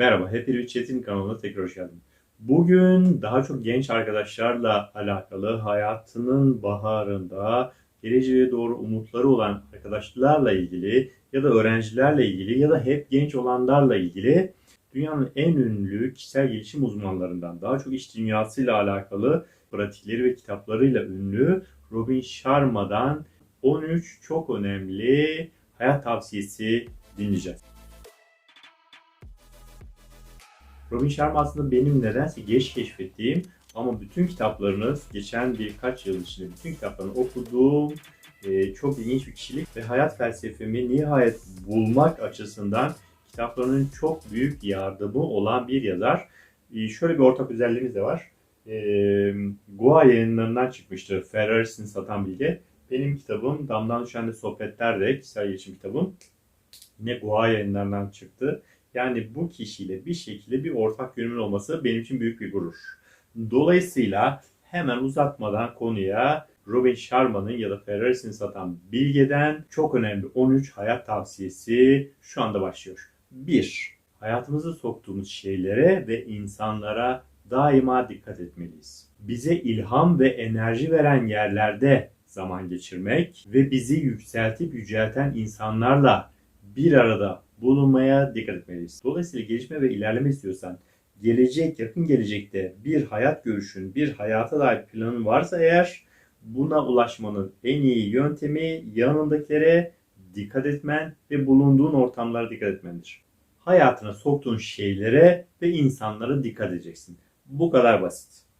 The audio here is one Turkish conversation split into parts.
Merhaba, Hepiniz Çetin kanalına tekrar hoş geldin. Bugün daha çok genç arkadaşlarla alakalı hayatının baharında geleceğe doğru umutları olan arkadaşlarla ilgili ya da öğrencilerle ilgili ya da hep genç olanlarla ilgili dünyanın en ünlü kişisel gelişim uzmanlarından daha çok iş dünyasıyla alakalı pratikleri ve kitaplarıyla ünlü Robin Sharma'dan 13 çok önemli hayat tavsiyesi dinleyeceğiz. Robin Sharma aslında benim nedense geç keşfettiğim ama bütün kitaplarını geçen birkaç yıl içinde bütün kitaplarını okuduğum e, çok ilginç bir kişilik ve hayat felsefemi nihayet bulmak açısından kitaplarının çok büyük yardımı olan bir yazar. E, şöyle bir ortak özelliğimiz de var. E, Goa yayınlarından çıkmıştı Ferraris'in Satan Bilge. Benim kitabım Damdan Düşen'de Sohbetler de kişisel gelişim kitabım. Yine Goa yayınlarından çıktı. Yani bu kişiyle bir şekilde bir ortak yönümün olması benim için büyük bir gurur. Dolayısıyla hemen uzatmadan konuya Robin Sharma'nın ya da Ferraris'in satan Bilge'den çok önemli 13 hayat tavsiyesi şu anda başlıyor. 1. Hayatımıza soktuğumuz şeylere ve insanlara daima dikkat etmeliyiz. Bize ilham ve enerji veren yerlerde zaman geçirmek ve bizi yükseltip yücelten insanlarla bir arada bulunmaya dikkat etmeliyiz. Dolayısıyla gelişme ve ilerleme istiyorsan gelecek, yakın gelecekte bir hayat görüşün, bir hayata dair planın varsa eğer buna ulaşmanın en iyi yöntemi yanındakilere dikkat etmen ve bulunduğun ortamlara dikkat etmendir. Hayatına soktuğun şeylere ve insanlara dikkat edeceksin. Bu kadar basit.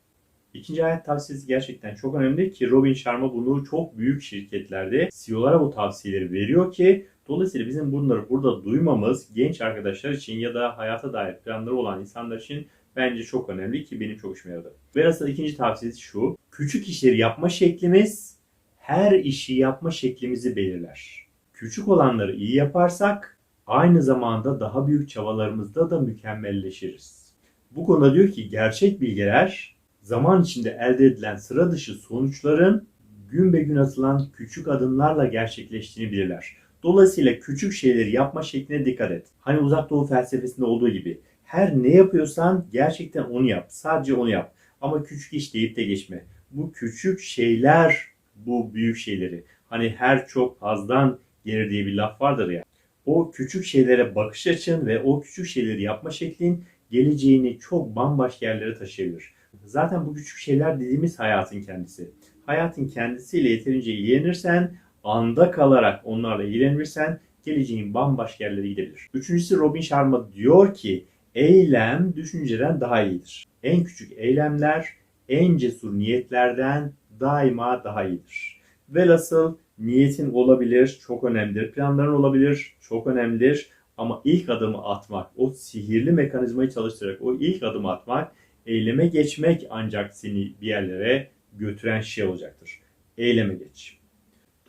İkinci hayat tavsiyesi gerçekten çok önemli ki Robin Sharma bunu çok büyük şirketlerde CEO'lara bu tavsiyeleri veriyor ki dolayısıyla bizim bunları burada duymamız genç arkadaşlar için ya da hayata dair planları olan insanlar için bence çok önemli ki benim çok işime yaradı. Velhasıl ikinci tavsiyesi şu. Küçük işleri yapma şeklimiz her işi yapma şeklimizi belirler. Küçük olanları iyi yaparsak aynı zamanda daha büyük çabalarımızda da mükemmelleşiriz. Bu konuda diyor ki gerçek bilgeler zaman içinde elde edilen sıra dışı sonuçların gün be gün atılan küçük adımlarla gerçekleştiğini bilirler. Dolayısıyla küçük şeyleri yapma şekline dikkat et. Hani uzak doğu felsefesinde olduğu gibi her ne yapıyorsan gerçekten onu yap. Sadece onu yap. Ama küçük iş deyip de geçme. Bu küçük şeyler bu büyük şeyleri. Hani her çok azdan gelir diye bir laf vardır ya. O küçük şeylere bakış açın ve o küçük şeyleri yapma şeklin geleceğini çok bambaşka yerlere taşıyabilir. Zaten bu küçük şeyler dediğimiz hayatın kendisi. Hayatın kendisiyle yeterince ilgilenirsen, anda kalarak onlarla ilgilenirsen geleceğin bambaşka yerlere gidebilir. Üçüncüsü Robin Sharma diyor ki eylem düşünceden daha iyidir. En küçük eylemler en cesur niyetlerden daima daha iyidir. Velhasıl niyetin olabilir, çok önemlidir. Planların olabilir, çok önemlidir. Ama ilk adımı atmak, o sihirli mekanizmayı çalıştırarak o ilk adımı atmak eyleme geçmek ancak seni bir yerlere götüren şey olacaktır. Eyleme geç.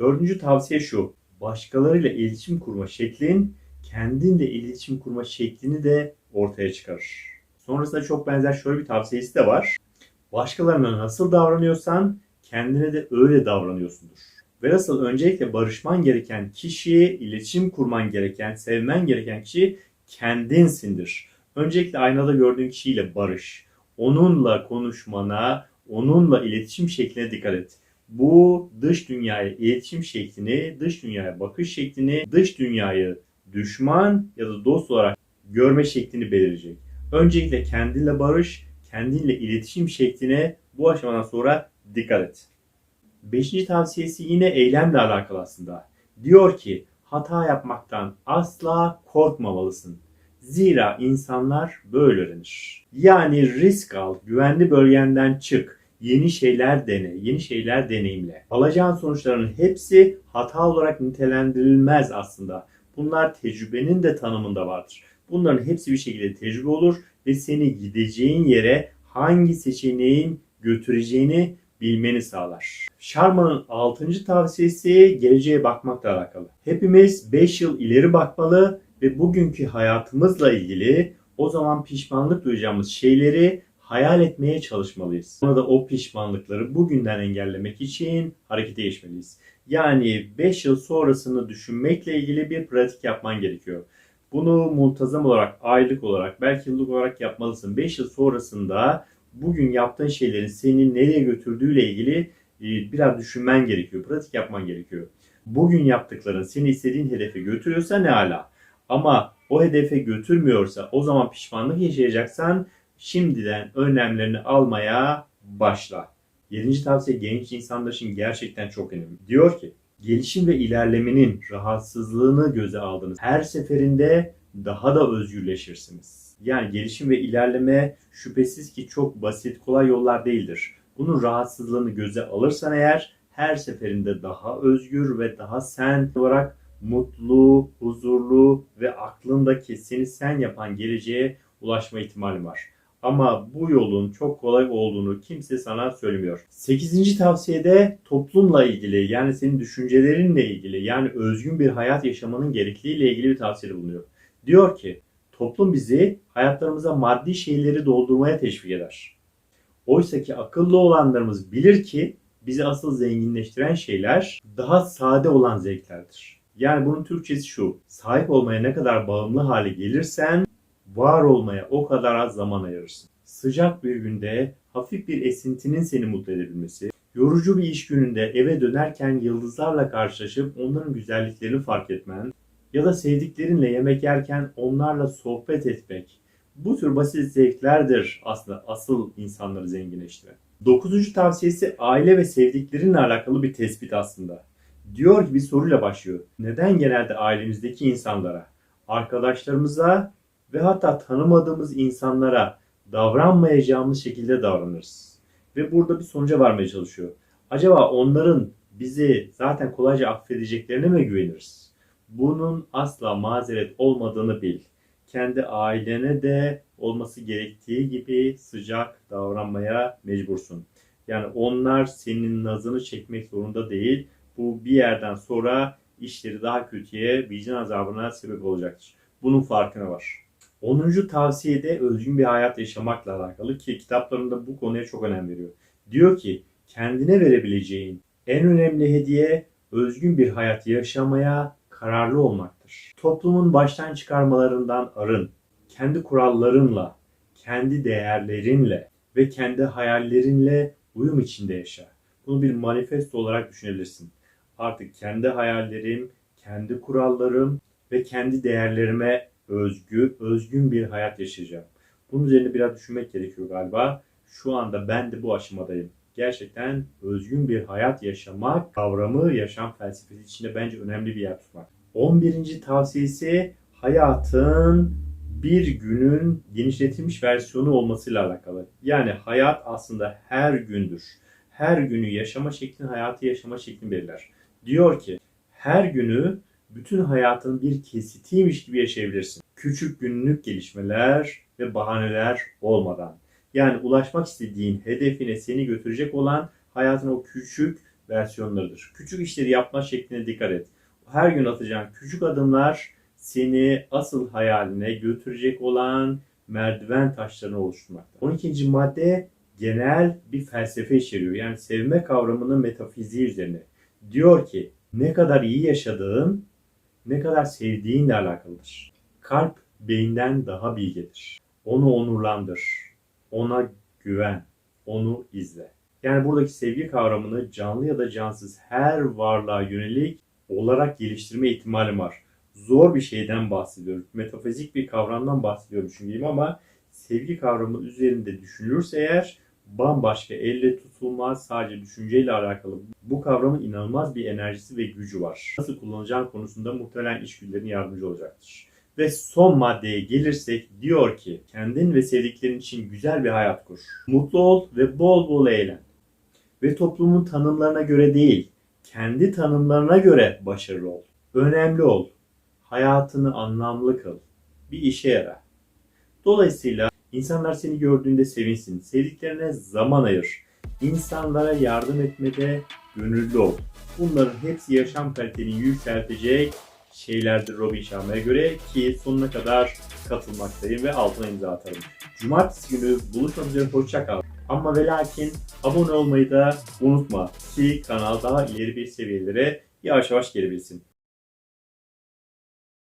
Dördüncü tavsiye şu. Başkalarıyla iletişim kurma şeklin kendinle iletişim kurma şeklini de ortaya çıkarır. Sonrasında çok benzer şöyle bir tavsiyesi de var. Başkalarına nasıl davranıyorsan kendine de öyle davranıyorsundur. Velhasıl öncelikle barışman gereken kişi, iletişim kurman gereken, sevmen gereken kişi kendinsindir. Öncelikle aynada gördüğün kişiyle barış onunla konuşmana, onunla iletişim şekline dikkat et. Bu dış dünyaya iletişim şeklini, dış dünyaya bakış şeklini, dış dünyayı düşman ya da dost olarak görme şeklini belirleyecek. Öncelikle kendinle barış, kendinle iletişim şekline bu aşamadan sonra dikkat et. Beşinci tavsiyesi yine eylemle alakalı aslında. Diyor ki hata yapmaktan asla korkmamalısın. Zira insanlar böyle öğrenir. Yani risk al, güvenli bölgenden çık, yeni şeyler dene, yeni şeyler deneyimle. Alacağın sonuçların hepsi hata olarak nitelendirilmez aslında. Bunlar tecrübenin de tanımında vardır. Bunların hepsi bir şekilde tecrübe olur ve seni gideceğin yere hangi seçeneğin götüreceğini bilmeni sağlar. Sharma'nın 6. tavsiyesi geleceğe bakmakla alakalı. Hepimiz 5 yıl ileri bakmalı ve bugünkü hayatımızla ilgili o zaman pişmanlık duyacağımız şeyleri hayal etmeye çalışmalıyız. Sonra da o pişmanlıkları bugünden engellemek için harekete geçmeliyiz. Yani 5 yıl sonrasını düşünmekle ilgili bir pratik yapman gerekiyor. Bunu muntazam olarak, aylık olarak, belki yıllık olarak yapmalısın. 5 yıl sonrasında bugün yaptığın şeylerin seni nereye götürdüğüyle ilgili e, biraz düşünmen gerekiyor. Pratik yapman gerekiyor. Bugün yaptıkların seni istediğin hedefe götürüyorsa ne ala. Ama o hedefe götürmüyorsa o zaman pişmanlık yaşayacaksan şimdiden önlemlerini almaya başla. Yedinci tavsiye genç insanlar için gerçekten çok önemli. Diyor ki gelişim ve ilerlemenin rahatsızlığını göze aldınız. Her seferinde daha da özgürleşirsiniz. Yani gelişim ve ilerleme şüphesiz ki çok basit, kolay yollar değildir. Bunun rahatsızlığını göze alırsan eğer her seferinde daha özgür ve daha sen olarak mutlu, huzurlu ve aklındaki seni sen yapan geleceğe ulaşma ihtimali var. Ama bu yolun çok kolay olduğunu kimse sana söylemiyor. 8. tavsiyede toplumla ilgili yani senin düşüncelerinle ilgili yani özgün bir hayat yaşamanın gerekliliğiyle ilgili bir tavsiyede bulunuyor. Diyor ki toplum bizi hayatlarımıza maddi şeyleri doldurmaya teşvik eder. Oysa ki akıllı olanlarımız bilir ki bizi asıl zenginleştiren şeyler daha sade olan zevklerdir. Yani bunun Türkçesi şu. Sahip olmaya ne kadar bağımlı hale gelirsen var olmaya o kadar az zaman ayırırsın. Sıcak bir günde hafif bir esintinin seni mutlu edebilmesi, yorucu bir iş gününde eve dönerken yıldızlarla karşılaşıp onların güzelliklerini fark etmen ya da sevdiklerinle yemek yerken onlarla sohbet etmek. Bu tür basit zevklerdir aslında asıl insanları zenginleştiren. Dokuzuncu tavsiyesi aile ve sevdiklerinle alakalı bir tespit aslında. Diyor ki bir soruyla başlıyor. Neden genelde ailemizdeki insanlara, arkadaşlarımıza ve hatta tanımadığımız insanlara davranmayacağımız şekilde davranırız. Ve burada bir sonuca varmaya çalışıyor. Acaba onların bizi zaten kolayca affedeceklerine mi güveniriz? Bunun asla mazeret olmadığını bil. Kendi ailene de olması gerektiği gibi sıcak davranmaya mecbursun. Yani onlar senin nazını çekmek zorunda değil. Bu bir yerden sonra işleri daha kötüye, vicdan azabına sebep olacaktır. Bunun farkına var. 10. tavsiyede özgün bir hayat yaşamakla alakalı ki kitaplarında bu konuya çok önem veriyor. Diyor ki kendine verebileceğin en önemli hediye özgün bir hayat yaşamaya kararlı olmaktır. Toplumun baştan çıkarmalarından arın. Kendi kurallarınla, kendi değerlerinle ve kendi hayallerinle uyum içinde yaşa. Bunu bir manifesto olarak düşünebilirsin. Artık kendi hayallerim, kendi kurallarım ve kendi değerlerime özgü, özgün bir hayat yaşayacağım. Bunun üzerine biraz düşünmek gerekiyor galiba. Şu anda ben de bu aşamadayım. Gerçekten özgün bir hayat yaşamak kavramı yaşam felsefesi içinde bence önemli bir yer tutmak. 11. tavsiyesi hayatın bir günün genişletilmiş versiyonu olmasıyla alakalı. Yani hayat aslında her gündür. Her günü yaşama şeklin hayatı yaşama şeklini belirler. Diyor ki her günü bütün hayatın bir kesitiymiş gibi yaşayabilirsin. Küçük günlük gelişmeler ve bahaneler olmadan. Yani ulaşmak istediğin hedefine seni götürecek olan hayatın o küçük versiyonlarıdır. Küçük işleri yapma şekline dikkat et. Her gün atacağın küçük adımlar seni asıl hayaline götürecek olan merdiven taşlarını oluşturmakta. 12. madde genel bir felsefe içeriyor. Yani sevme kavramının metafiziği üzerine. Diyor ki ne kadar iyi yaşadığın ne kadar sevdiğinle alakalıdır. Kalp beyinden daha bilgedir. Onu onurlandır. Ona güven. Onu izle. Yani buradaki sevgi kavramını canlı ya da cansız her varlığa yönelik olarak geliştirme ihtimali var. Zor bir şeyden bahsediyoruz. Metafizik bir kavramdan bahsediyorum düşüneyim ama sevgi kavramı üzerinde düşünülürse eğer bambaşka elle tutulmaz sadece düşünceyle alakalı bu kavramın inanılmaz bir enerjisi ve gücü var. Nasıl kullanacağın konusunda muhtemelen içgüdülerin yardımcı olacaktır. Ve son maddeye gelirsek diyor ki kendin ve sevdiklerin için güzel bir hayat kur. Mutlu ol ve bol bol eğlen. Ve toplumun tanımlarına göre değil, kendi tanımlarına göre başarılı ol. Önemli ol. Hayatını anlamlı kıl. Bir işe yara. Dolayısıyla insanlar seni gördüğünde sevinsin. Sevdiklerine zaman ayır. İnsanlara yardım etmede gönüllü ol. Bunların hepsi yaşam kaliteni yükseltecek şeylerdir Robin Sharma'ya göre ki sonuna kadar katılmaktayım ve altına imza atarım. Cumartesi günü buluşmak üzere hoşça kal. Ama ve lakin abone olmayı da unutma ki kanal daha ileri bir seviyelere yavaş yavaş gelebilsin.